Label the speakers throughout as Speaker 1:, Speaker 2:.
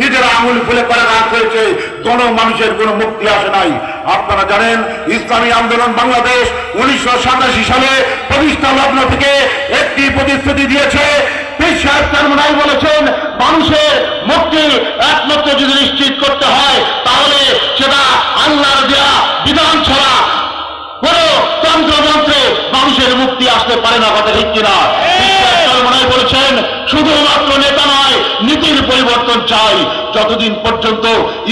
Speaker 1: নিজেরা আঙুল ফুলে করে রাখ হয়েছে কোন মানুষের কোনো মুক্তি আসে নাই। আপনারা জানেন, ইসলামী আন্দোলন বাংলাদেশ উনিশশো সাতাশি সালে প্রতিষ্ঠা লগ্ন থেকে একটি প্রতিশ্রুতি দিয়েছে। বলেছেন, মানুষের মুক্তি একমাত্র যদি নিশ্চিত করতে হয়, তাহলে সেটা আল্লাহর দেয়া বিধান ছাড়া কোন তন্ত্রমন্ত্রে মানুষের মুক্তি আসতে পারে না, কথা ঠিক কিনা? যতদিন পর্যন্ত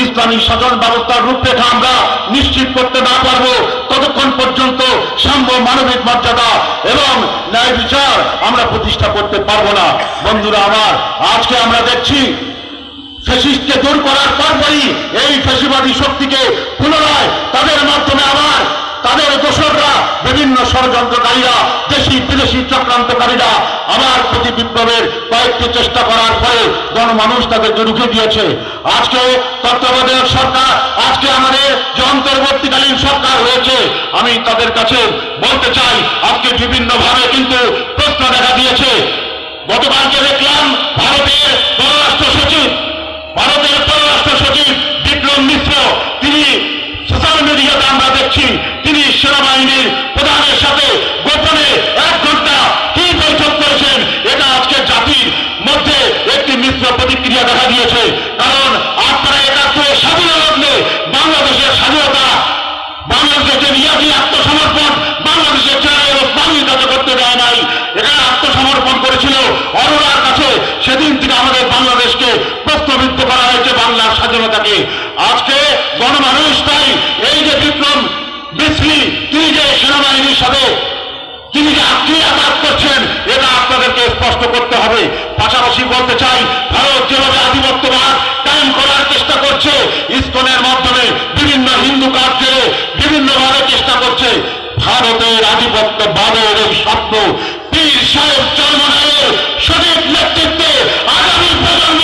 Speaker 1: ইসলামী শাসন ব্যবস্থার রূপরেখা আমরা নিশ্চিত করতে না পারব, ততক্ষণ পর্যন্ত সাম্য মানবিক মর্যাদা এবং ন্যায় বিচার আমরা প্রতিষ্ঠা করতে পারব না। বন্ধুরা আমার, আজকে আমরা দেখছি ফ্যাসিস্টকে দূর করার পরপরই এই ফ্যাসিবাদী শক্তিকে পুনরায় তাদের মাধ্যমে আবার তাদের দোসররা, বিভিন্ন ষড়যন্ত্রকারীরা দেশি বিদেশি চক্রান্তকারীরা কয়েকটি চেষ্টা করার পরে গণমানুষ তাদেরকে রুখে দিয়েছে। আজকে তত্ত্বাবধায়ক সরকার, আজকে আমাদের যে অন্তর্বর্তীকালীন সরকার রয়েছে, আমি তাদের কাছে বলতে চাই, আজকে বিভিন্নভাবে কিন্তু প্রশ্ন দেখা দিয়েছে। গতকালকে দেখলাম ভারতের পররাষ্ট্র সচিব, ভারতের পররাষ্ট্র সচিব বিক্রম মিশ্র, তিনি সোশ্যাল মিডিয়াতে আমরা দেখছি প্রতিক্রিয়া দেখা দিয়েছে। কারণ আপনারা একাত্তরের স্বাধীনতা লগ্নে বাংলাদেশের স্বাধীনতা, বাংলাদেশের ইয়াদি আত্মসমর্পণ, বাংলাদেশের চেহারা এবং বাঙালি কাছে করতে দেয় নাই এখানে আত্মসমর্পণ করেছিল অরোরার কাছে। সেদিন থেকে আমাদের বাংলাদেশকে প্রশ্নবিদ্ধ করা হয়েছে বাংলার স্বাধীনতাকে। আজকে গণমানুষ তাই এই যে বিক্রম মিশ্রি তিনি যে সেনাবাহিনীর সাথে, তিনি যে আত্মীয় আঘাত করছেন, এটা আপনাদেরকে স্পষ্ট করতে হবে। পাশাপাশি বলতে চাই ভারতের আধিপত্যবাদের এই স্বপ্ন পীর সাহেব চর্মনায়ের সঠিক নেতৃত্বে আগামী প্রজন্ম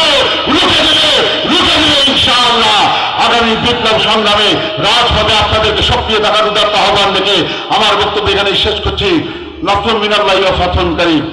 Speaker 1: রুখে দেবে রুখে দেবে ইনশাআল্লাহ। আগামী বিপ্লব সংগ্রামে রাজপথে আপনাদেরকে সক্রিয় থাকার উদার আহ্বান দেখে আমার বক্তব্য এখানে শেষ করছি। নফর মিনাল্লাহ ফাথন করিম।